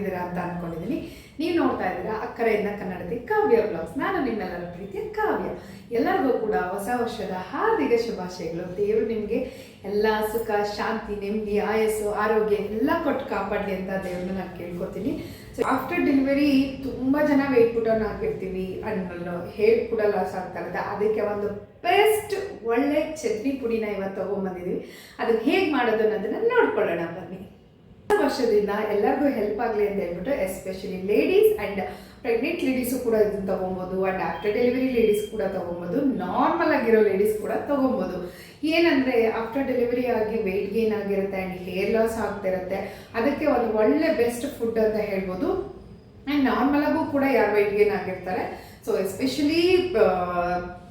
ಚೆನ್ನಾಗಿದ್ದೀರಾ ಅಂತ ಅನ್ಕೊಂಡಿದ್ದೀನಿ ನೀವು ನೋಡ್ತಾ ಇದ್ದೀರಾ ಅಕ್ಕರೆಯಿಂದ ಕನ್ನಡತಿ ಕಾವ್ಯ ಬ್ಲಾಗ್ಸ್ ನಾನು ನಿಮ್ಮೆಲ್ಲರ ಪ್ರೀತಿಯ ಕಾವ್ಯ. ಎಲ್ಲರಿಗೂ ಕೂಡ ಹೊಸ ವರ್ಷದ ಹಾರ್ದಿಕ ಶುಭಾಶಯಗಳು. ದೇವರು ನಿಮಗೆ ಎಲ್ಲ ಸುಖ, ಶಾಂತಿ, ನೆಮ್ಮದಿ, ಆಯಸ್ಸು, ಆರೋಗ್ಯ ಎಲ್ಲ ಕೊಟ್ಟು ಕಾಪಾಡಲಿ ಅಂತ ದೇವ್ರನ್ನ ನಾನು ಕೇಳ್ಕೊತೀನಿ. ಸೊ ಆಫ್ಟರ್ ಡೆಲಿವರಿ ತುಂಬ ಜನ ವೆಯ್ಟ್ ಪುಟನ್ನು ಹಾಕಿರ್ತೀವಿ. ಅಂಡ್ ಹೇಳಿ ಕೂಡ ಲಾಸ್ ಆಗ್ತಾ ಇರುತ್ತೆ. ಅದಕ್ಕೆ ಒಂದು ಬೆಸ್ಟ್ ಒಳ್ಳೆ ಚಟ್ನಿ ಪುಡಿನ ಇವತ್ತು ತೊಗೊಂಬಂದಿದ್ದೀವಿ ಅದನ್ನು ಹೇಗೆ ಮಾಡೋದು ಅನ್ನೋದನ್ನ ನೋಡ್ಕೊಳ್ಳೋಣ ಬನ್ನಿ. ವರ್ಷದಿಂದ ಎಲ್ಲರಿಗೂ ಹೆಲ್ಪ್ ಆಗಲಿ ಅಂತ ಹೇಳ್ಬಿಟ್ಟು especially ladies and pregnant ladies ಕೂಡ ಇದನ್ನು ತೊಗೊಬೋದು ಆ್ಯಂಡ್ ಆಫ್ಟರ್ ಡೆಲಿವರಿ ಲೇಡೀಸ್ ಕೂಡ ತೊಗೊಬೋದು ನಾರ್ಮಲ್ ಆಗಿರೋ ಲೇಡೀಸ್ ಕೂಡ ತೊಗೊಬೋದು. ಏನಂದರೆ ಆಫ್ಟರ್ ಡೆಲಿವರಿ ಆಗಿ ವೆಯ್ಟ್ ಗೇನ್ ಆಗಿರುತ್ತೆ ಆ್ಯಂಡ್ ಹೇರ್ ಲಾಸ್ ಆಗ್ತಿರುತ್ತೆ, ಅದಕ್ಕೆ ಒಂದು ಒಳ್ಳೆ ಬೆಸ್ಟ್ ಫುಡ್ ಅಂತ ಹೇಳ್ಬೋದು. ಆ್ಯಂಡ್ ನಾರ್ಮಲಾಗೂ ಕೂಡ ಯಾರು ವೆಯ್ಟ್ ಗೇನ್ ಆಗಿರ್ತಾರೆ. ಸೊ ಎಸ್ಪೆಷಲಿ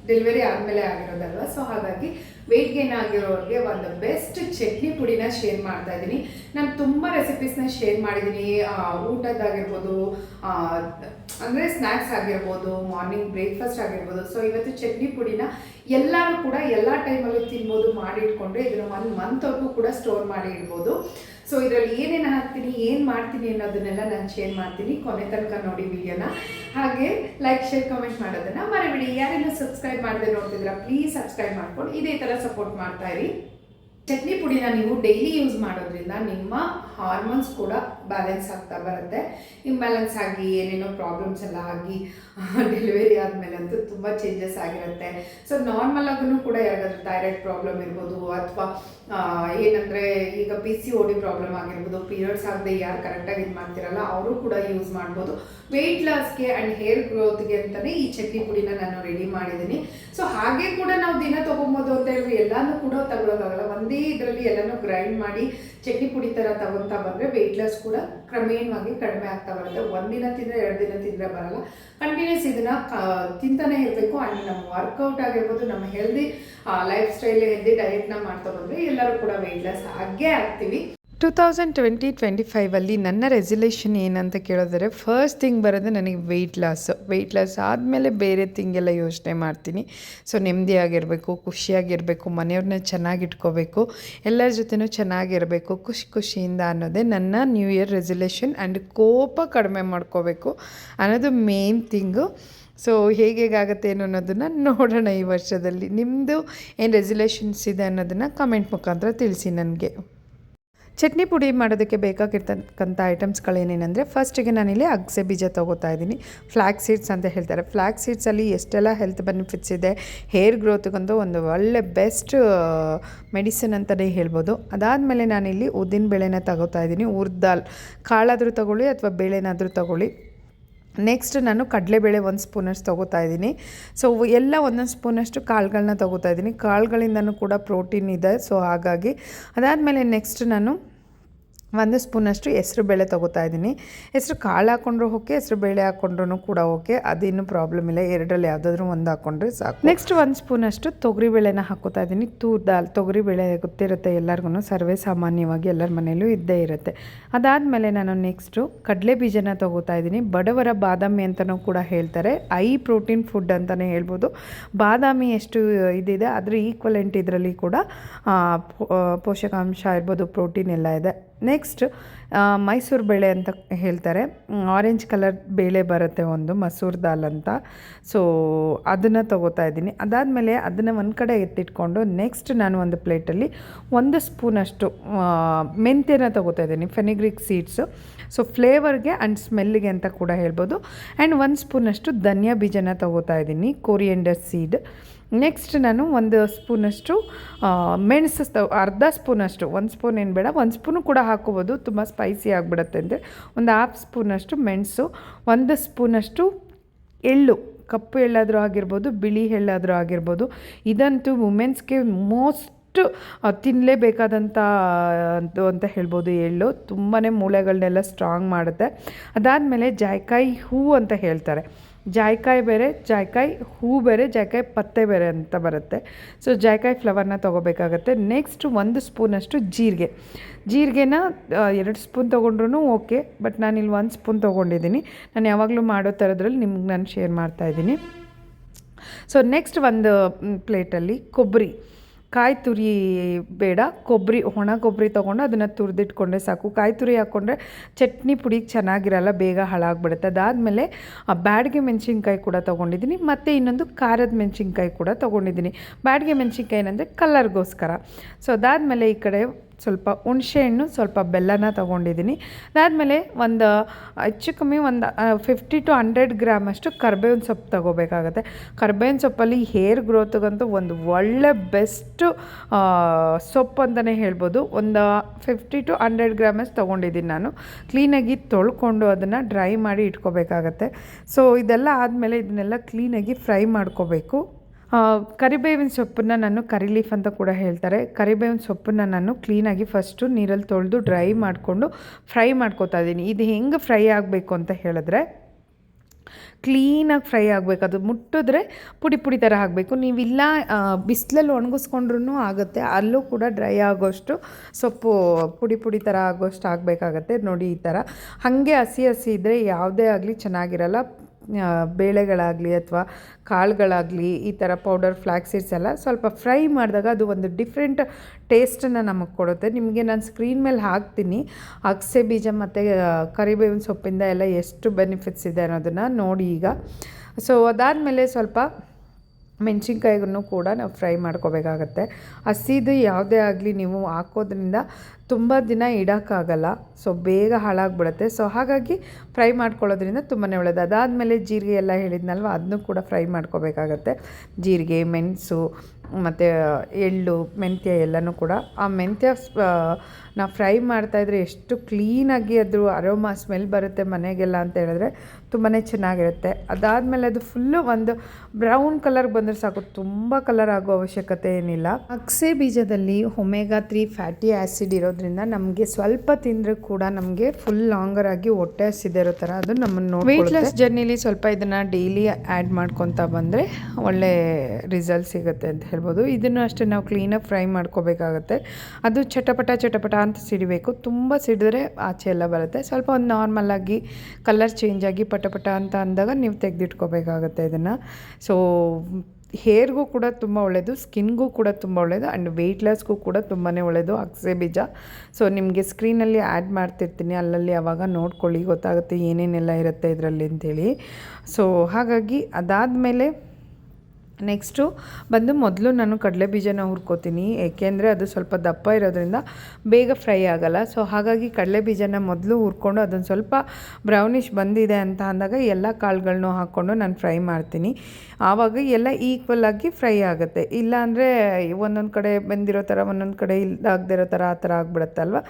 ಡೆಲಿವರಿ ಆದಮೇಲೆ ಆಗಿರೋದಲ್ವ? ಸೊ ಹಾಗಾಗಿ ವೆಯ್ಟ್ ಗೇನ್ ಆಗಿರೋರಿಗೆ ಒಂದು ಬೆಸ್ಟ್ ಚಟ್ನಿ ಪುಡಿನ ಶೇರ್ ಮಾಡ್ತಾ ಇದ್ದೀನಿ. ನಾನು ತುಂಬ ರೆಸಿಪೀಸ್ನ ಶೇರ್ ಮಾಡಿದ್ದೀನಿ. ಊಟದ್ದಾಗಿರ್ಬೋದು ಅಂದರೆ ಸ್ನ್ಯಾಕ್ಸ್ ಆಗಿರ್ಬೋದು ಮಾರ್ನಿಂಗ್ ಬ್ರೇಕ್ಫಾಸ್ಟ್ ಆಗಿರ್ಬೋದು. ಸೊ ಇವತ್ತು ಚಟ್ನಿ ಪುಡಿನ ಎಲ್ಲರೂ ಕೂಡ ಎಲ್ಲ ಟೈಮಲ್ಲೂ ತಿನ್ಬೋದು, ಮಾಡಿ ಇಟ್ಕೊಂಡ್ರೆ ಇದನ್ನು ಒನ್ ಮಂತ್ವರೆಗೂ ಕೂಡ ಸ್ಟೋರ್ ಮಾಡಿ ಇಡ್ಬೋದು. ಸೊ ಇದರಲ್ಲಿ ಏನೇನು ಹಾಕ್ತೀನಿ, ಏನು ಮಾಡ್ತೀನಿ ಅನ್ನೋದನ್ನೆಲ್ಲ ನಾನು ಶೇರ್ ಮಾಡ್ತೀನಿ ಕೊನೆ ತನಕ ನೋಡಿ ವಿಡಿಯೋನ. ಹಾಗೆ ಲೈಕ್ ಶೇರ್ ಕಮೆಂಟ್ ಮಾಡೋದನ್ನ ಮರಿಬಿಡಿ. ಯಾರೆಲ್ಲ ಸಬ್ಸ್ಕ್ರೈಬ್ ಮಾಡದೆ ನೋಡ್ತಿದ್ರ ಪ್ಲೀಸ್ ಸಬ್ಸ್ಕ್ರೈಬ್ ಮಾಡ್ಕೊಂಡು ಇದೇ ಥರ ಸಪೋರ್ಟ್ ಮಾಡ್ತಾ ಇರಿ. ಚಟ್ನಿ ಪುಡಿನ ನೀವು ಡೈಲಿ ಯೂಸ್ ಮಾಡೋದ್ರಿಂದ ನಿಮ್ಮ ಹಾರ್ಮೋನ್ಸ್ ಕೂಡ ಬ್ಯಾಲೆನ್ಸ್ ಆಗ್ತಾ ಬರುತ್ತೆ. ಇಂಬ್ಯಾಲೆನ್ಸ್ ಆಗಿ ಏನೇನೋ ಪ್ರಾಬ್ಲಮ್ಸ್ ಎಲ್ಲ ಆಗಿ ಡೆಲಿವರಿ ಆದಮೇಲೆ ಅಂತೂ ತುಂಬ ಚೇಂಜಸ್ ಆಗಿರುತ್ತೆ. ಸೊ ನಾರ್ಮಲ್ ಆಗೂ ಕೂಡ ಯಾರಾದರೂ ಥೈರಾಯ್ಡ್ ಪ್ರಾಬ್ಲಮ್ ಇರ್ಬೋದು ಅಥವಾ ಏನಂದರೆ ಈಗ P C O D problem ಆಗಿರ್ಬೋದು ಪೀರಿಯಡ್ಸ್ ಆಗದೆ ಯಾರು ಕರೆಕ್ಟಾಗಿ ಇದು ಮಾಡ್ತಿರಲ್ಲ, ಅವರು ಕೂಡ ಯೂಸ್ ಮಾಡ್ಬೋದು. ವೆಯ್ಟ್ ಲಾಸ್ಗೆ ಆ್ಯಂಡ್ ಹೇರ್ ಗ್ರೋತ್ಗೆ ಅಂತಲೇ ಈ ಚಟ್ನಿ ಪುಡಿನ ನಾನು ರೆಡಿ ಮಾಡಿದ್ದೀನಿ. ಸೊ ಹಾಗೆ ಕೂಡ ನಾವು ದಿನ ತೊಗೊಬೋದು ಅಂತ ಹೇಳಿದ್ರೆ ಎಲ್ಲಾನು ಕೂಡ ತಗೊಳೋಕ್ಕಾಗಲ್ಲ. ಒಂದೇ ಇದರಲ್ಲಿ ಎಲ್ಲನೂ ಗ್ರೈಂಡ್ ಮಾಡಿ ಚಟ್ನಿ ಪುಡಿ ಥರ ತಗೊತಾ ಬಂದರೆ ವೆಯ್ಟ್ ಲಾಸ್ ಕೂಡ ಕ್ರಮೇಣವಾಗಿ ಕಡಿಮೆ ಆಗ್ತಾ ಬರುತ್ತೆ. ಒಂದಿನ ತಿಂದರೆ ಎರಡು ದಿನ ತಿಂದರೆ ಬರಲ್ಲ. ಕಂಟಿನ್ಯೂಸ್ ಇದನ್ನ ತಿಂತಾನೆ ಇರಬೇಕು. ಆ್ಯಂಡ್ ನಮ್ಮ ವರ್ಕೌಟ್ ಆಗಿರ್ಬೋದು, ನಮ್ಮ ಹೆಲ್ದಿ ಲೈಫ್ ಸ್ಟೈಲ್ ಹೆಲ್ದಿ ಡಯೆಟ್ನ ಮಾಡ್ತಾ ಬಂದರೆ ಎಲ್ಲರೂ ಕೂಡ ವೆಯ್ಟ್ ಲಾಸ್ ಆಗೇ ಆಗ್ತೀವಿ. ಟೂ ತೌಸಂಡ್ ಟ್ವೆಂಟಿ ಟ್ವೆಂಟಿ ಫೈವಲ್ಲಿ ನನ್ನ ರೆಸಲ್ಯೂಷನ್ ಏನಂತ ಕೇಳಿದ್ರೆ ಫಸ್ಟ್ ಥಿಂಗ್ ಬರೋದು ನನಗೆ ವೆಯ್ಟ್ ಲಾಸ್ ವೆಯ್ಟ್ ಲಾಸ್ ಆದಮೇಲೆ ಬೇರೆ ತಿಂಗೆಲ್ಲ ಯೋಚನೆ ಮಾಡ್ತೀನಿ. ಸೊ ನೆಮ್ಮದಿಯಾಗಿರಬೇಕು ಖುಷಿಯಾಗಿರಬೇಕು, ಮನೆಯವ್ರನ್ನ ಚೆನ್ನಾಗಿಟ್ಕೋಬೇಕು ಎಲ್ಲರ ಜೊತೆನೂ ಚೆನ್ನಾಗಿರಬೇಕು ಖುಷಿ ಖುಷಿಯಿಂದ ಅನ್ನೋದೇ ನನ್ನ ನ್ಯೂ ಇಯರ್ ರೆಸಲ್ಯೂಷನ್ ಆ್ಯಂಡ್ ಕೋಪ ಕಡಿಮೆ ಮಾಡ್ಕೋಬೇಕು ಅನ್ನೋದು ಮೇನ್ ಥಿಂಗು ಸೊ ಹೇಗೆ ಏನು ಅನ್ನೋದನ್ನು ನೋಡೋಣ ಈ ವರ್ಷದಲ್ಲಿ. ನಿಮ್ಮದು ಏನು ರೆಸಲ್ಯೂಷನ್ಸ್ ಇದೆ ಅನ್ನೋದನ್ನು ಕಮೆಂಟ್ ಮುಖಾಂತರ ತಿಳಿಸಿ ನನಗೆ. ಚಟ್ನಿ ಪುಡಿ ಮಾಡೋದಕ್ಕೆ ಬೇಕಾಗಿರ್ತಕ್ಕಂಥ ಐಟಮ್ಸ್ಗಳೇನೇನೆಂದರೆ ಫಸ್ಟಿಗೆ ನಾನಿಲ್ಲಿ ಅಗಸೆ ಬೀಜ ತೊಗೋತಾ ಇದ್ದೀನಿ. ಫ್ಲ್ಯಾಕ್ ಸೀಡ್ಸ್ ಅಂತ ಹೇಳ್ತಾರೆ. ಫ್ಲ್ಯಾಕ್ ಸೀಡ್ಸಲ್ಲಿ ಎಷ್ಟೆಲ್ಲ ಹೆಲ್ತ್ ಬೆನಿಫಿಟ್ಸ್ ಇದೆ ಹೇರ್ ಗ್ರೋತ್ಗಂತೂ ಒಂದು ಒಳ್ಳೆ ಬೆಸ್ಟ್ ಮೆಡಿಸಿನ್ ಅಂತಲೇ ಹೇಳ್ಬೋದು. ಅದಾದಮೇಲೆ ನಾನಿಲ್ಲಿ ಉದ್ದಿನ ಬೇಳೆನ ತಗೋತಾ ಇದ್ದೀನಿ. ಉರ್ದಾಲ್ ಕಾಳಾದರೂ ತಗೊಳ್ಳಿ ಅಥವಾ ಬೇಳೆನಾದರೂ ತಗೊಳ್ಳಿ. ನೆಕ್ಸ್ಟ್ ನಾನು ಕಡಲೆಬೇಳೆ ಒಂದು ಸ್ಪೂನಷ್ಟು ತೊಗೋತಾ ಇದ್ದೀನಿ. ಸೊ ಎಲ್ಲ ಒಂದೊಂದು ಸ್ಪೂನಷ್ಟು ಕಾಳುಗಳನ್ನ ತೊಗೋತಾ ಇದ್ದೀನಿ. ಕಾಳುಗಳಿಂದನೂ ಕೂಡ ಪ್ರೋಟೀನ್ ಇದೆ. ಸೊ ಹಾಗಾಗಿ ಅದಾದಮೇಲೆ ನೆಕ್ಸ್ಟ್ ನಾನು ಒಂದು ಸ್ಪೂನಷ್ಟು ಹೆಸ್ರು ಬೇಳೆ ತೊಗೋತಾ ಇದ್ದೀನಿ. ಹೆಸ್ರು ಕಾಳು ಹಾಕ್ಕೊಂಡ್ರು ಓಕೆ, ಹೆಸ್ರು ಬೇಳೆ ಹಾಕ್ಕೊಂಡ್ರು ಕೂಡ ಓಕೆ. ಅದೇನು ಪ್ರಾಬ್ಲಮ್ ಇಲ್ಲ. ಎರಡರಲ್ಲಿ ಯಾವುದಾದ್ರೂ ಒಂದು ಹಾಕ್ಕೊಂಡ್ರೆ ಸಾಕು. ನೆಕ್ಸ್ಟ್ ಒಂದು ಸ್ಪೂನಷ್ಟು ತೊಗರಿಬೇಳೆನ ಹಾಕೋತಾ ಇದ್ದೀನಿ. ತೂರ್ ದಾಲ್ ತೊಗರಿಬೇಳೆ ಗೊತ್ತಿರುತ್ತೆ ಎಲ್ಲರಿಗೂ ಸರ್ವೇ ಸಾಮಾನ್ಯವಾಗಿ ಎಲ್ಲರ ಮನೆಯಲ್ಲೂ ಇದ್ದೇ ಇರುತ್ತೆ. ಅದಾದಮೇಲೆ ನಾನು ನೆಕ್ಸ್ಟು ಕಡಲೆ ಬೀಜನ ತೊಗೋತಾ ಇದ್ದೀನಿ. ಬಡವರ ಬಾದಾಮಿ ಅಂತಲೂ ಕೂಡ ಹೇಳ್ತಾರೆ. ಐ ಪ್ರೋಟೀನ್ ಫುಡ್ ಅಂತಲೇ ಹೇಳ್ಬೋದು. ಬಾದಾಮಿ ಎಷ್ಟು ಇದಿದೆ, ಅದರ ಈಕ್ವಲೆಂಟ್ ಇದರಲ್ಲಿ ಕೂಡ ಪೋಷಕಾಂಶ ಇರ್ಬೋದು, ಪ್ರೋಟೀನ್ ಎಲ್ಲ ಇದೆ. ನೆಕ್ಸ್ಟ್ ಮೈಸೂರು ಬೇಳೆ ಅಂತ ಹೇಳ್ತಾರೆ. ಆರೆಂಜ್ ಕಲರ್ ಬೇಳೆ ಬರುತ್ತೆ ಒಂದು, ಮಸೂರ್ ದಾಲ್ ಅಂತ. ಸೊ ಅದನ್ನು ತೊಗೋತಾ ಇದ್ದೀನಿ. ಅದಾದಮೇಲೆ ಅದನ್ನು ಒಂದು ಕಡೆ ಎತ್ತಿಟ್ಕೊಂಡು ನೆಕ್ಸ್ಟ್ ನಾನು ಒಂದು ಪ್ಲೇಟಲ್ಲಿ ಒಂದು ಸ್ಪೂನಷ್ಟು ಮೆಂತ್ಯನ ತೊಗೋತಾ ಇದ್ದೀನಿ ಫೆನಿಗ್ರಿಕ್ ಸೀಡ್ಸು ಸೊ ಫ್ಲೇವರ್ಗೆ ಆ್ಯಂಡ್ ಸ್ಮೆಲ್ಲಿಗೆ ಅಂತ ಕೂಡ ಹೇಳ್ಬೋದು. ಆ್ಯಂಡ್ ಒಂದು ಸ್ಪೂನಷ್ಟು ಧನಿಯಾ ಬೀಜನ ತಗೋತಾ ಇದ್ದೀನಿ ಕೊರಿಯಂಡರ್ ಸೀಡ್ ನೆಕ್ಸ್ಟ್ ನಾನು ಒಂದು ಸ್ಪೂನಷ್ಟು ಮೆಣಸು ಅರ್ಧ ಸ್ಪೂನಷ್ಟು ಒಂದು ಸ್ಪೂನ್ ಏನು ಬೇಡ ಒಂದು ಸ್ಪೂನು ಕೂಡ ಹಾಕೋಬೋದು ತುಂಬ ಸ್ಪೈಸಿ ಆಗಿಬಿಡುತ್ತೆ ಅಂದರೆ. ಒಂದು ಹಾಫ್ ಸ್ಪೂನಷ್ಟು ಮೆಣಸು, ಒಂದು ಸ್ಪೂನಷ್ಟು ಎಳ್ಳು, ಕಪ್ಪು ಎಳ್ಳಾದರೂ ಆಗಿರ್ಬೋದು, ಬಿಳಿ ಎಳ್ಳಾದರೂ ಆಗಿರ್ಬೋದು. ಇದಂತೂ ವುಮೆನ್ಸ್ಗೆ ಮೋಸ್ಟ್ ತಿನ್ನಲೇಬೇಕಾದಂಥ ಅದು ಅಂತ ಹೇಳ್ಬೋದು, ಎಳ್ಳು. ತುಂಬಾ ಮೂಳೆಗಳನ್ನೆಲ್ಲ ಸ್ಟ್ರಾಂಗ್ ಮಾಡುತ್ತೆ. ಅದಾದಮೇಲೆ ಜಾಯ್ಕಾಯಿ ಹೂ ಅಂತ ಹೇಳ್ತಾರೆ. ಜಾಯ್ಕಾಯಿ ಬೇರೆ, ಜಾಯ್ಕಾಯಿ ಹೂ ಬೇರೆ, ಜಾಯ್ಕಾಯಿ ಪತ್ತೆ ಬೇರೆ ಅಂತ ಬರುತ್ತೆ. ಸೊ ಜಾಯ್ಕಾಯಿ ಫ್ಲವರ್ನ ತೊಗೋಬೇಕಾಗತ್ತೆ. ನೆಕ್ಸ್ಟ್ ಒಂದು ಸ್ಪೂನಷ್ಟು ಜೀರಿಗೆ. ಜೀರಿಗೆನ ಎರಡು ಸ್ಪೂನ್ ತೊಗೊಂಡ್ರು ಓಕೆ ಬಟ್ ನಾನಿಲ್ಲಿ ಒಂದು ಸ್ಪೂನ್ ತೊಗೊಂಡಿದ್ದೀನಿ. ನಾನು ಯಾವಾಗಲೂ ಮಾಡೋ ಥರದ್ರಲ್ಲಿ ನಿಮ್ಗೆ ನಾನು ಶೇರ್ ಮಾಡ್ತಾಯಿದ್ದೀನಿ ಸೊ ನೆಕ್ಸ್ಟ್ ಒಂದು ಪ್ಲೇಟಲ್ಲಿ ಕೊಬ್ಬರಿ ಕಾಯಿ ತುರಿ ಬೇಡ ಕೊಬ್ಬರಿ ಒಣ ಕೊಬ್ಬರಿ ತೊಗೊಂಡು ಅದನ್ನು ತುರಿದಿಟ್ಕೊಂಡ್ರೆ ಸಾಕು. ಕಾಯಿ ತುರಿ ಹಾಕ್ಕೊಂಡ್ರೆ ಚಟ್ನಿ ಪುಡಿಗೆ ಚೆನ್ನಾಗಿರಲ್ಲ, ಬೇಗ ಹಾಳಾಗ್ಬಿಡುತ್ತೆ. ಅದಾದಮೇಲೆ ಬ್ಯಾಡ್ಗೆ ಮೆಣಸಿನ್ಕಾಯಿ ಕೂಡ ತೊಗೊಂಡಿದ್ದೀನಿ, ಮತ್ತು ಇನ್ನೊಂದು ಖಾರದ ಮೆಣಸಿನ್ಕಾಯಿ ಕೂಡ ತೊಗೊಂಡಿದ್ದೀನಿ. ಬ್ಯಾಡ್ಗೆ ಮೆಣಸಿನ್ಕಾಯಿ ಏನಂದರೆ ಕಲರ್ಗೋಸ್ಕರ ಸೊ ಅದಾದಮೇಲೆ ಈ ಕಡೆ ಸ್ವಲ್ಪ ಹುಣಸೆಹಣ್ಣು ಸ್ವಲ್ಪ ಬೆಲ್ಲನ ತೊಗೊಂಡಿದ್ದೀನಿ. ಅದಾದಮೇಲೆ ಒಂದು ಹೆಚ್ಚು ಕಮ್ಮಿ ಒಂದು ಫಿಫ್ಟಿ ಟು ಹಂಡ್ರೆಡ್ ಗ್ರಾಮ್ ಅಷ್ಟು ಕರ್ಬೇವಿನ ಸೊಪ್ಪು ತೊಗೋಬೇಕಾಗತ್ತೆ. ಕರ್ಬೇವಿನ ಸೊಪ್ಪಲ್ಲಿ ಹೇರ್ ಗ್ರೋತ್ಗಂತೂ ಒಂದು ಒಳ್ಳೆ ಬೆಸ್ಟು ಸೊಪ್ಪು ಅಂತಲೇ ಹೇಳ್ಬೋದು. ಒಂದು ಫಿಫ್ಟಿ ಟು ಹಂಡ್ರೆಡ್ ಅಷ್ಟು ತೊಗೊಂಡಿದ್ದೀನಿ ನಾನು. ಕ್ಲೀನಾಗಿ ತೊಳ್ಕೊಂಡು ಅದನ್ನು ಡ್ರೈ ಮಾಡಿ ಇಟ್ಕೋಬೇಕಾಗತ್ತೆ. ಸೊ ಇದೆಲ್ಲ ಆದಮೇಲೆ ಇದನ್ನೆಲ್ಲ ಕ್ಲೀನಾಗಿ ಫ್ರೈ ಮಾಡ್ಕೋಬೇಕು. ಕರಿಬೇವಿನ ಸೊಪ್ಪನ್ನ ನಾನು ಕರಿ ಲೀಫ್ ಅಂತ ಕೂಡ ಹೇಳ್ತಾರೆ. ಕರಿಬೇವಿನ ಸೊಪ್ಪನ್ನ ನಾನು ಕ್ಲೀನಾಗಿ ಫಸ್ಟು ನೀರಲ್ಲಿ ತೊಳೆದು ಡ್ರೈ ಮಾಡಿಕೊಂಡು ಫ್ರೈ ಮಾಡ್ಕೋತಾ ಇದ್ದೀನಿ. ಇದು ಹೆಂಗೆ ಫ್ರೈ ಆಗಬೇಕು ಅಂತ ಹೇಳಿದ್ರೆ ಕ್ಲೀನಾಗಿ ಫ್ರೈ ಆಗಬೇಕು. ಅದು ಮುಟ್ಟಿದ್ರೆ ಪುಡಿ ಪುಡಿ ಥರ ಆಗಬೇಕು. ನೀವಿಲ್ಲ ಬಿಸಿಲಲ್ಲಿ ಒಣಗಿಸ್ಕೊಂಡ್ರೂ ಆಗುತ್ತೆ. ಅಲ್ಲೂ ಕೂಡ ಡ್ರೈ ಆಗೋಷ್ಟು ಸೊಪ್ಪು ಪುಡಿ ಪುಡಿ ಥರ ಆಗೋಷ್ಟು ಆಗಬೇಕಾಗತ್ತೆ. ನೋಡಿ ಈ ಥರ ಹಾಗೆ ಹಸಿ ಹಸಿ ಇದ್ದರೆ ಯಾವುದೇ ಆಗಲಿ ಚೆನ್ನಾಗಿರಲ್ಲ. ಬೇಳೆಗಳಾಗಲಿ ಅಥವಾ ಕಾಳುಗಳಾಗಲಿ ಈ ಥರ ಪೌಡರ್ ಫ್ಲ್ಯಾಕ್ಸಿಡ್ಸ್ ಎಲ್ಲ ಸ್ವಲ್ಪ ಫ್ರೈ ಮಾಡಿದಾಗ ಅದು ಒಂದು ಡಿಫ್ರೆಂಟ್ ಟೇಸ್ಟನ್ನು ನಮಗೆ ಕೊಡುತ್ತೆ. ನಿಮಗೆ ನಾನು ಸ್ಕ್ರೀನ್ ಮೇಲೆ ಹಾಕ್ತೀನಿ. ಅಗಸೆ ಬೀಜ ಮತ್ತು ಕರಿಬೇವಿನ ಸೊಪ್ಪಿಂದ ಎಲ್ಲ ಎಷ್ಟು ಬೆನಿಫಿಟ್ಸ್ ಇದೆ ಅನ್ನೋದನ್ನು ನೋಡಿ ಈಗ. ಸೊ ಅದಾದಮೇಲೆ ಸ್ವಲ್ಪ ಮೆಣಸಿನ್ಕಾಯಿಗೂ ಕೂಡ ನಾವು ಫ್ರೈ ಮಾಡ್ಕೋಬೇಕಾಗತ್ತೆ. ಹಸಿದು ಯಾವುದೇ ಆಗಲಿ ನೀವು ಹಾಕೋದ್ರಿಂದ ತುಂಬ ದಿನ ಇಡೋಕ್ಕಾಗಲ್ಲ. ಸೊ, ಬೇಗ ಹಾಳಾಗ್ಬಿಡುತ್ತೆ. ಸೊ, ಹಾಗಾಗಿ ಫ್ರೈ ಮಾಡ್ಕೊಳ್ಳೋದ್ರಿಂದ ತುಂಬಾ ಒಳ್ಳೆಯದು ಅದಾದಮೇಲೆ ಜೀರಿಗೆ ಎಲ್ಲ ಹೇಳಿದ್ನಲ್ವ, ಅದನ್ನು ಕೂಡ ಫ್ರೈ ಮಾಡ್ಕೋಬೇಕಾಗತ್ತೆ. ಜೀರಿಗೆ, ಮೆಣಸು, ಮತ್ತು ಎಳ್ಳು, ಮೆಂತ್ಯ ಎಲ್ಲನೂ ಕೂಡ. ಆ ಮೆಂತ್ಯ ನಾವು ಫ್ರೈ ಮಾಡ್ತಾಯಿದ್ರೆ ಎಷ್ಟು ಕ್ಲೀನಾಗಿ ಅದು ಅರೋಮಾ ಸ್ಮೆಲ್ ಬರುತ್ತೆ ಮನೆಗೆಲ್ಲ ಅಂತ ಹೇಳಿದ್ರೆ ತುಂಬಾ ಚೆನ್ನಾಗಿರುತ್ತೆ. ಅದಾದಮೇಲೆ ಅದು ಫುಲ್ಲು ಒಂದು ಬ್ರೌನ್ ಕಲರ್ ಬಂದರೆ ಸಾಕು, ತುಂಬ ಕಲರ್ ಆಗೋ ಅವಶ್ಯಕತೆ ಏನಿಲ್ಲ. ಅಕ್ಸೆ ಬೀಜದಲ್ಲಿ ಒಮೆಗಾ ತ್ರೀ ಫ್ಯಾಟಿ ಆ್ಯಸಿಡ್ ಇರೋದ್ರಿಂದ ನಮಗೆ ಸ್ವಲ್ಪ ತಿಂದರೆ ಕೂಡ ನಮಗೆ ಫುಲ್ ಲಾಂಗರ್ ಆಗಿ ಹೊಟ್ಟೆ ಹಸಿದಿರೋ ಥರ ಅದು ನಮ್ಮನ್ನು ವೆಯ್ಟ್ ಲಾಸ್ ಜರ್ನಿಲಿ ಸ್ವಲ್ಪ ಇದನ್ನು ಡೈಲಿ ಆ್ಯಡ್ ಮಾಡ್ಕೊತಾ ಬಂದರೆ ಒಳ್ಳೆ ರಿಸಲ್ಟ್ ಸಿಗುತ್ತೆ ಅಂತ ಹೇಳ್ಬೋದು. ಇದನ್ನು ಅಷ್ಟೇ ನಾವು ಕ್ಲೀನಾಗಿ ಫ್ರೈ ಮಾಡ್ಕೋಬೇಕಾಗತ್ತೆ. ಅದು ಚಟಪಟ ಚಟಪಟ ಅಂತ ಸಿಡಿಬೇಕು. ತುಂಬ ಸಿಡಿದ್ರೆ ಆಚೆ ಎಲ್ಲ ಬರುತ್ತೆ. ಸ್ವಲ್ಪ ಒಂದು ನಾರ್ಮಲಾಗಿ ಕಲರ್ ಚೇಂಜ್ ಆಗಿ ಪಟಪಟ ಅಂತ ಅಂದಾಗ ನೀವು ತೆಗೆದಿಟ್ಕೋಬೇಕಾಗತ್ತೆ ಇದನ್ನು. ಸೊ ಹೇರ್ಗೂ ಕೂಡ ತುಂಬ ಒಳ್ಳೆಯದು ಸ್ಕಿನ್ಗೂ ಕೂಡ ತುಂಬ ಒಳ್ಳೆಯದು ಆ್ಯಂಡ್ ವೆಯ್ಟ್ ಲಾಸ್ಗೂ ಕೂಡ ತುಂಬಾ ಒಳ್ಳೆಯದು ಅಕ್ಸೆ ಬೀಜ. ಸೊ ನಿಮಗೆ ಸ್ಕ್ರೀನಲ್ಲಿ ಆ್ಯಡ್ ಮಾಡ್ತಿರ್ತೀನಿ, ಅಲ್ಲಲ್ಲಿ ಆವಾಗ ನೋಡ್ಕೊಳ್ಳಿ, ಗೊತ್ತಾಗುತ್ತೆ ಏನೇನೆಲ್ಲ ಇರುತ್ತೆ ಇದರಲ್ಲಿ ಅಂತೇಳಿ. ಸೊ ಹಾಗಾಗಿ ಅದಾದಮೇಲೆ ನೆಕ್ಸ್ಟು ಬಂದು ಮೊದಲು ನಾನು ಕಡಲೆ ಬೀಜನ ಹುರ್ಕೋತೀನಿ. ಏಕೆಂದರೆ ಅದು ಸ್ವಲ್ಪ ದಪ್ಪ ಇರೋದ್ರಿಂದ ಬೇಗ ಫ್ರೈ ಆಗಲ್ಲ. ಸೊ ಹಾಗಾಗಿ ಕಡಲೆ ಬೀಜನ ಮೊದಲು ಹುರ್ಕೊಂಡು ಅದೊಂದು ಸ್ವಲ್ಪ ಬ್ರೌನಿಷ್ ಬಂದಿದೆ ಅಂತ ಅಂದಾಗ ಎಲ್ಲ ಕಾಳುಗಳನ್ನು ಹಾಕ್ಕೊಂಡು ನಾನು ಫ್ರೈ ಮಾಡ್ತೀನಿ. ಆವಾಗ ಎಲ್ಲ ಈಕ್ವಲ್ ಆಗಿ ಫ್ರೈ ಆಗುತ್ತೆ. ಇಲ್ಲಾಂದರೆ ಒಂದೊಂದು ಕಡೆ ಬೆಂದಿರೋ ಥರ ಒಂದೊಂದು ಕಡೆ ಇಲ್ದಾಗದೇ ಇರೋ ಥರ ಆ ಥರ ಆಗ್ಬಿಡುತ್ತಲ್ವ?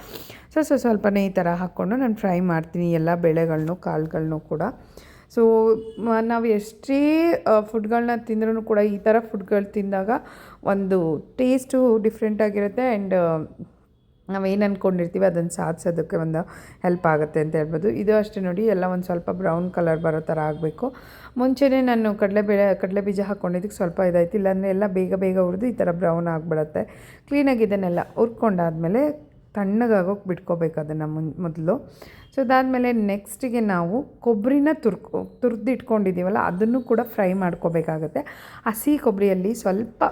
ಸೊ ಸೊ ಸ್ವಲ್ಪನೇ ಈ ಥರ ಹಾಕ್ಕೊಂಡು ನಾನು ಫ್ರೈ ಮಾಡ್ತೀನಿ ಎಲ್ಲ ಬೆಳೆಗಳನ್ನು ಕಾಳುಗಳನ್ನು ಕೂಡ. ಸೊ ನಾವು ಎಷ್ಟೇ ಫುಡ್ಗಳನ್ನ ತಿಂದ್ರೂ ಕೂಡ ಈ ಥರ ಫುಡ್ಗಳು ತಿಂದಾಗ ಒಂದು ಟೇಸ್ಟು ಡಿಫ್ರೆಂಟಾಗಿರುತ್ತೆ ಆ್ಯಂಡ್ ನಾವೇನು ಅಂದ್ಕೊಂಡಿರ್ತೀವಿ ಅದನ್ನು ಸಾಧಿಸೋದಕ್ಕೆ ಒಂದು ಹೆಲ್ಪ್ ಆಗುತ್ತೆ ಅಂತ ಹೇಳ್ಬೋದು. ಇದು ಅಷ್ಟೇ ನೋಡಿ, ಎಲ್ಲ ಒಂದು ಸ್ವಲ್ಪ ಬ್ರೌನ್ ಕಲರ್ ಬರೋ ಥರ ಆಗಬೇಕು. ಮುಂಚೆನೇ ನಾನು ಕಡಲೆಬೇಳೆ ಕಡಲೆ ಬೀಜ ಹಾಕ್ಕೊಂಡಿದ್ದಕ್ಕೆ ಸ್ವಲ್ಪ ಇದಾಯಿತು. ಇಲ್ಲಾಂದರೆ ಎಲ್ಲ ಬೇಗ ಬೇಗ ಹುರಿದು ಈ ಥರ ಬ್ರೌನ್ ಆಗಿಬಿಡುತ್ತೆ. ಕ್ಲೀನಾಗಿ ಇದನ್ನೆಲ್ಲ ಹುರ್ಕೊಂಡಾದ್ಮೇಲೆ ತಣ್ಣಗಾಗೋಕೆ ಬಿಟ್ಕೋಬೇಕು ಅದನ್ನು ಮುನ್, ಮೊದಲು. ಸೊ ಅದಾದಮೇಲೆ ನೆಕ್ಸ್ಟಿಗೆ ನಾವು ಕೊಬ್ಬರಿನ ತುರ್ಕೊ ತುರಿದಿಟ್ಕೊಂಡಿದ್ದೀವಲ್ಲ ಅದನ್ನು ಕೂಡ ಫ್ರೈ ಮಾಡ್ಕೋಬೇಕಾಗತ್ತೆ. ಹಸಿ ಕೊಬ್ಬರಿಯಲ್ಲಿ ಸ್ವಲ್ಪ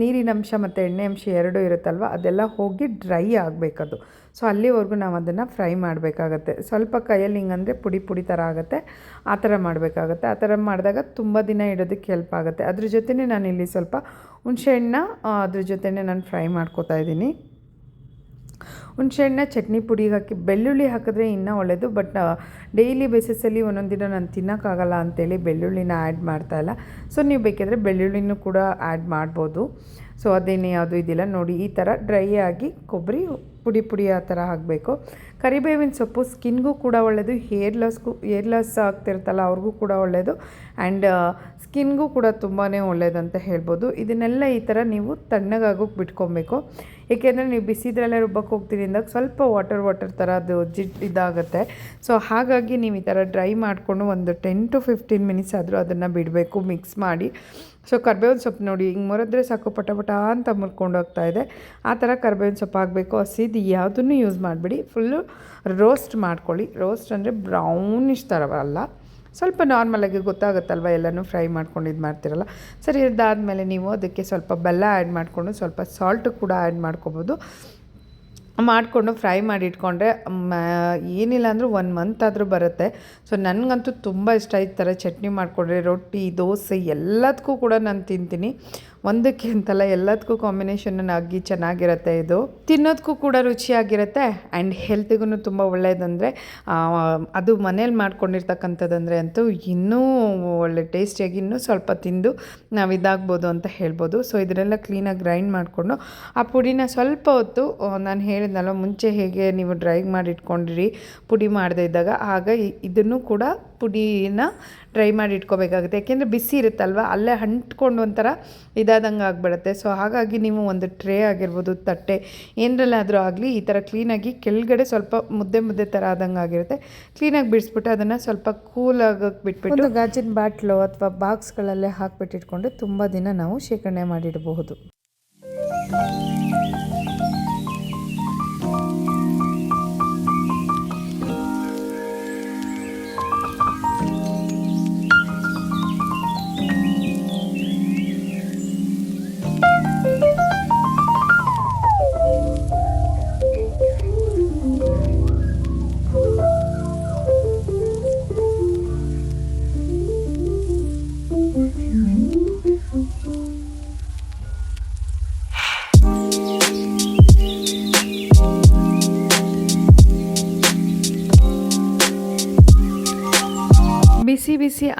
ನೀರಿನಂಶ ಮತ್ತು ಎಣ್ಣೆ ಅಂಶ ಎರಡೂ ಇರುತ್ತಲ್ವ, ಅದೆಲ್ಲ ಹೋಗಿ ಡ್ರೈ ಆಗಬೇಕದು. ಸೊ ಅಲ್ಲಿವರೆಗೂ ನಾವು ಅದನ್ನು ಫ್ರೈ ಮಾಡಬೇಕಾಗತ್ತೆ. ಸ್ವಲ್ಪ ಕೈಯಲ್ಲಿ ಹಿಂಗಂದರೆ ಪುಡಿ ಪುಡಿ ಥರ ಆಗುತ್ತೆ. ಆ ಥರ ಮಾಡಬೇಕಾಗತ್ತೆ. ಆ ಥರ ಮಾಡಿದಾಗ ತುಂಬ ದಿನ ಇಡೋದಕ್ಕೆ ಹೆಲ್ಪ್ ಆಗುತ್ತೆ. ಅದ್ರ ಜೊತೆನೇ ಇಲ್ಲಿ ಸ್ವಲ್ಪ ಹುಣಸೆ ಹಣ್ಣ ಅದ್ರ ಜೊತೆನೇ ನಾನು ಫ್ರೈ ಮಾಡ್ಕೋತಾ ಇದ್ದೀನಿ. ಹುಣಸೆಹಣ್ಣ ಚಟ್ನಿ ಪುಡಿಗೆ ಹಾಕಿ, ಬೆಳ್ಳುಳ್ಳಿ ಹಾಕಿದ್ರೆ ಇನ್ನೂ ಒಳ್ಳೆಯದು ಬಟ್ ಡೈಲಿ ಬೇಸಿಸಲ್ಲಿ ಒಂದೊಂದು ದಿನ ನಾನು ತಿನ್ನೋಕ್ಕಾಗಲ್ಲ ಅಂತೇಳಿ ಬೆಳ್ಳುಳ್ಳಿನ ಆ್ಯಡ್ ಮಾಡ್ತಾಯಿಲ್ಲ ಸೊ ನೀವು ಬೇಕಿದ್ರೆ ಬೆಳ್ಳುಳ್ಳಿನೂ ಕೂಡ ಆ್ಯಡ್ ಮಾಡ್ಬೋದು. ಸೊ ಅದೇನೇ ಯಾವುದು ಇದಿಲ್ಲ, ನೋಡಿ ಈ ಥರ ಡ್ರೈ ಆಗಿ ಕೊಬ್ಬರಿ ಪುಡಿ ಪುಡಿ ಆ ಥರ ಹಾಕಬೇಕು. ಕರಿಬೇವಿನ ಸೊಪ್ಪು, ಸ್ಕಿನ್ಗೂ ಕೂಡ ಒಳ್ಳೆಯದು ಹೇರ್ ಲಾಸ್ಗೂ ಹೇರ್ ಲಾಸ್ ಆಗ್ತಿರ್ತಲ್ಲ ಅವ್ರಿಗೂ ಕೂಡ ಒಳ್ಳೆಯದು ಆ್ಯಂಡ್ ಸ್ಕಿನ್ಗೂ ಕೂಡ ತುಂಬಾ ಒಳ್ಳೆಯದು ಅಂತ ಹೇಳ್ಬೋದು. ಇದನ್ನೆಲ್ಲ ಈ ಥರ ನೀವು ತಣ್ಣಗಾಗೋಕೆ ಬಿಟ್ಕೊಬೇಕು. ಏಕೆಂದರೆ ನೀವು ಬಿಸಿದ್ರಲ್ಲೇ ರುಬ್ಬಕ್ಕೆ ಹೋಗ್ತೀನಿ ಅಂದಾಗ ಸ್ವಲ್ಪ ವಾಟರ್ ವಾಟರ್ ಥರ ಅದು ಜಿಡ್ ಇದಾಗುತ್ತೆ. ಸೊ, ಹಾಗಾಗಿ ನೀವು ಈ ಥರ ಡ್ರೈ ಮಾಡಿಕೊಂಡು ಒಂದು ಟೆನ್ ಟು ಫಿಫ್ಟೀನ್ ಮಿನಿಟ್ಸ್ ಆದರೂ ಅದನ್ನು ಬಿಡಬೇಕು, ಮಿಕ್ಸ್ ಮಾಡಿ. ಸೊ, ಕರ್ಬೇವಿನ ಸೊಪ್ಪು ನೋಡಿ, ಹಿಂಗೆ ಮುರಿದ್ರೆ ಸಾಕು, ಪಟ ಪಟ ಅಂತ ಮುರ್ಕೊಂಡು ಹೋಗ್ತಾ ಇದೆ. ಆ ಥರ ಕರ್ಬೇವಿನ ಸೊಪ್ಪು ಹಾಕಬೇಕು. ಹಸಿದು ಯಾವುದನ್ನು ಯೂಸ್ ಮಾಡಿಬಿಡಿ. ಫುಲ್ಲು ರೋಸ್ಟ್ ಮಾಡ್ಕೊಳ್ಳಿ. ರೋಸ್ಟ್ ಅಂದರೆ ಬ್ರೌನಿಶ್ ಥರ ಅಲ್ಲ. ಸ್ವಲ್ಪ ನಾರ್ಮಲಾಗಿ ಗೊತ್ತಾಗುತ್ತಲ್ವ? ಎಲ್ಲನೂ ಫ್ರೈ ಮಾಡ್ಕೊಂಡು ಇದು ಮಾಡ್ತಿರಲ್ಲ. ಸರಿ, ಇದಾದಮೇಲೆ ನೀವು ಅದಕ್ಕೆ ಸ್ವಲ್ಪ ಬೆಲ್ಲ ಆ್ಯಡ್ ಮಾಡಿಕೊಂಡು ಸ್ವಲ್ಪ ಸಾಲ್ಟ್ ಕೂಡ ಆ್ಯಡ್ ಮಾಡ್ಕೊಬೋದು. ಮಾಡಿಕೊಂಡು ಫ್ರೈ ಮಾಡಿ ಇಟ್ಕೊಂಡ್ರೆ ಏನಿಲ್ಲ ಅಂದರೂ ಒನ್ ಮಂತ್ ಆದರೂ ಬರುತ್ತೆ. ಸೊ, ನನಗಂತೂ ತುಂಬ ಇಷ್ಟ ಈ ಥರ ಚಟ್ನಿ ಮಾಡಿಕೊಂಡ್ರೆ, ರೊಟ್ಟಿ, ದೋಸೆ ಎಲ್ಲದಕ್ಕೂ ಕೂಡ ನಾನು ತಿಂತೀನಿ. ಒಂದಕ್ಕೆ ಅಂತಲ್ಲ, ಎಲ್ಲದಕ್ಕೂ ಕಾಂಬಿನೇಷನ್ ಆಗಿ ಚೆನ್ನಾಗಿರುತ್ತೆ ಇದು. ತಿನ್ನೋದಕ್ಕೂ ಕೂಡ ರುಚಿಯಾಗಿರುತ್ತೆ ಆ್ಯಂಡ್ ಹೆಲ್ತಿಗೂ ತುಂಬ ಒಳ್ಳೆಯದಂದರೆ ಅದು ಮನೇಲಿ ಮಾಡ್ಕೊಂಡಿರ್ತಕ್ಕಂಥದ್ದಂದರೆ ಅಂತೂ ಇನ್ನೂ ಒಳ್ಳೆ ಟೇಸ್ಟಿಯಾಗಿ ಇನ್ನೂ ಸ್ವಲ್ಪ ತಿಂದು ನಾವು ಇದಾಗ್ಬೋದು ಅಂತ ಹೇಳ್ಬೋದು. ಸೊ ಇದನ್ನೆಲ್ಲ ಕ್ಲೀನಾಗಿ ಗ್ರೈಂಡ್ ಮಾಡಿಕೊಂಡು, ಆ ಪುಡಿನ ಸ್ವಲ್ಪ ಹೊತ್ತು ನಾನು ಹೇಳಿದ್ನಲ್ಲ, ಮುಂಚೆ ಹೇಗೆ ನೀವು ಡ್ರೈ ಮಾಡಿ ಇಟ್ಕೊಂಡಿರಿ ಪುಡಿ ಮಾಡದೇ ಇದ್ದಾಗ, ಆಗ ಇದನ್ನು ಕೂಡ ಪುಡಿನ ಡ್ರೈ ಮಾಡಿ ಇಟ್ಕೋಬೇಕಾಗುತ್ತೆ. ಯಾಕೆಂದರೆ ಬಿಸಿ ಇರುತ್ತಲ್ವ, ಅಲ್ಲೇ ಅಂಟ್ಕೊಂಡು ಒಂಥರ ಇದಾದಂಗೆ ಆಗಿಬಿಡುತ್ತೆ. ಸೊ ಹಾಗಾಗಿ ನೀವು ಒಂದು ಟ್ರೇ ಆಗಿರ್ಬೋದು, ತಟ್ಟೆ, ಏನರಲ್ಲಾದರೂ ಆಗಲಿ, ಈ ಥರ ಕ್ಲೀನಾಗಿ ಕೆಳಗಡೆ ಸ್ವಲ್ಪ ಮುದ್ದೆ ಮುದ್ದೆ ಥರ ಆದಂಗೆ ಆಗಿರುತ್ತೆ. ಕ್ಲೀನಾಗಿ ಬಿಡಿಸ್ಬಿಟ್ಟು ಅದನ್ನು ಸ್ವಲ್ಪ ಕೂಲ್ ಆಗೋಕ್ಕೆ ಬಿಟ್ಬಿಟ್ಟು ಗಾಜಿನ ಬಾಟ್ಲು ಅಥವಾ ಬಾಕ್ಸ್ಗಳಲ್ಲೇ ಹಾಕ್ಬಿಟ್ಟಿಟ್ಕೊಂಡು ತುಂಬ ದಿನ ನಾವು ಶೇಖರಣೆ ಮಾಡಿಡಬಹುದು.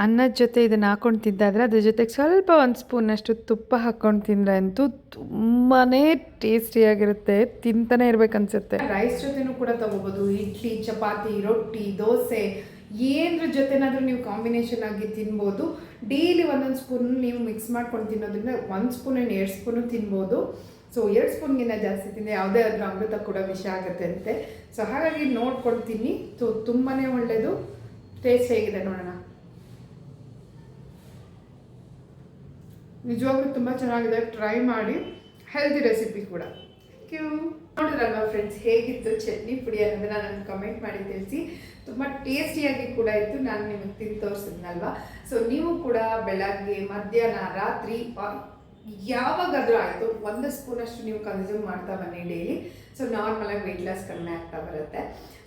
ಅನ್ನದ ಜೊತೆ ಇದನ್ನು ಹಾಕೊಂಡು ತಿಂದಾದರೆ ಅದ್ರ ಜೊತೆಗೆ ಸ್ವಲ್ಪ ಒಂದು ಸ್ಪೂನಷ್ಟು ತುಪ್ಪ ಹಾಕ್ಕೊಂಡು ತಿಂದರೆ ಅಂತೂ ತುಂಬಾ ಟೇಸ್ಟಿಯಾಗಿರುತ್ತೆ ತಿಂತಾನೆ ಇರಬೇಕನ್ಸುತ್ತೆ ರೈಸ್ ಜೊತೆನೂ ಕೂಡ ತಗೋಬೋದು. ಇಡ್ಲಿ, ಚಪಾತಿ, ರೊಟ್ಟಿ, ದೋಸೆ ಏನರ ಜೊತೆನಾದರೂ ನೀವು ಕಾಂಬಿನೇಷನ್ ಆಗಿ ತಿನ್ಬೋದು. ಡೈಲಿ ಒಂದೊಂದು ಸ್ಪೂನ್ ನೀವು ಮಿಕ್ಸ್ ಮಾಡ್ಕೊಂಡು ತಿನ್ನೋದ್ರಿಂದ ಒಂದು ಸ್ಪೂನ್ ಏನು ಎರಡು ಸ್ಪೂನು ತಿನ್ಬೋದು. ಸೊ ಎರಡು ಸ್ಪೂನ್ಗಿಂತ ಜಾಸ್ತಿ ತಿಂದರೆ ಯಾವುದೇ ಆದರೂ ಅಮೃತ ಕೂಡ ವಿಷ ಆಗುತ್ತೆ ಅಂತೆ. ಸೊ ಹಾಗಾಗಿ ನೋಡ್ಕೊಂಡು ತಿನ್ನಿ ಸೊ ತುಂಬಾ ಒಳ್ಳೆಯದು ಟೇಸ್ಟ್ ಹೇಗಿದೆ ನೋಡೋಣ. ನಿಜವಾಗ್ಲೂ ತುಂಬ ಚೆನ್ನಾಗಿದೆ. ಟ್ರೈ ಮಾಡಿ. ಹೆಲ್ದಿ ರೆಸಿಪಿ ಕೂಡ. ಕ್ಯೂ ಫ್ರೆಂಡ್ಸ್ ಹೇಗಿತ್ತು ಚಟ್ನಿ ಪುಡಿ ಅನ್ನೋದನ್ನ ನಾನು ಕಮೆಂಟ್ ಮಾಡಿ ತಿಳಿಸಿ. ತುಂಬ ಟೇಸ್ಟಿಯಾಗಿ ಕೂಡ ಇತ್ತು. ನಾನು ನಿಮಗೆ ತಿಂದು ತೋರಿಸಿದ್ನಲ್ವಾ? ಸೊ ನೀವು ಕೂಡ ಬೆಳಗ್ಗೆ, ಮಧ್ಯಾಹ್ನ, ರಾತ್ರಿ ಯಾವಾಗಾದ್ರೂ ಆಯಿತು, ಒಂದು ಸ್ಪೂನಷ್ಟು ನೀವು ಕನ್ಸ್ಯೂಮ್ ಮಾಡ್ತಾ ಬನ್ನಿ ಡೈಲಿ ಸೊ ನಾರ್ಮಲಾಗಿ ವೆಯ್ಟ್ ಲಾಸ್ ಕಡಿಮೆ ಆಗ್ತಾ ಬರುತ್ತೆ.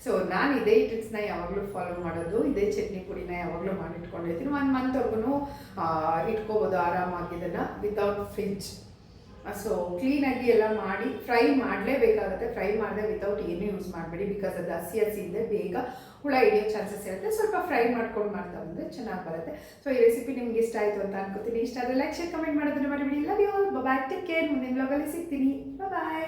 ಸೊ ನಾನು ಇದೇ ಟ್ರಿಕ್ಸ್ನ ಯಾವಾಗಲೂ ಫಾಲೋ ಮಾಡೋದು, ಇದೇ ಚಟ್ನಿ ಪುಡಿನ ಯಾವಾಗಲೂ ಮಾಡಿಟ್ಕೊಂಡಿರ್ತೀನಿ ಒನ್ ಮಂತ್ವರೆಗೂ ಇಟ್ಕೋಬೋದು ಆರಾಮಾಗಿ ಇದನ್ನು ವಿತೌಟ್ ಫ್ರಿಜ್ ಸೊ ಕ್ಲೀನಾಗಿ ಎಲ್ಲ ಮಾಡಿ ಫ್ರೈ ಮಾಡಲೇಬೇಕಾಗುತ್ತೆ. ಫ್ರೈ ಮಾಡದೆ ವಿತೌಟ್ ಏನೂ ಯೂಸ್ ಮಾಡಬೇಡಿ ಬಿಕಾಸ್ ಅದು ಹಸಿ ಹಸಿ ಇದೆ, ಬೇಗ ಹುಳ ಹಿಡಿಯೋ ಚಾನ್ಸಸ್ ಇರುತ್ತೆ. ಸ್ವಲ್ಪ ಫ್ರೈ ಮಾಡ್ಕೊಂಡು ಮಾಡ್ತಾ ಬಂದರೆ ಚೆನ್ನಾಗಿ ಬರುತ್ತೆ. ಸೊ ಈ ರೆಸಿಪಿ ನಿಮ್ಗೆ ಇಷ್ಟ ಆಯಿತು ಅಂತ ಅನ್ಕೋತೀನಿ. ಇಷ್ಟ ಆದರೆ ಲೈಕ್ ಶೇರ್ ಕಮೆಂಟ್ ಮಾಡೋದನ್ನು ಮಾಡಿಬಿಡಿ love you bye take care ಮುಂದಿನ ಬ್ಲಾಗಲ್ಲಿ ಸಿಗ್ತೀನಿ. ಬಾಯ್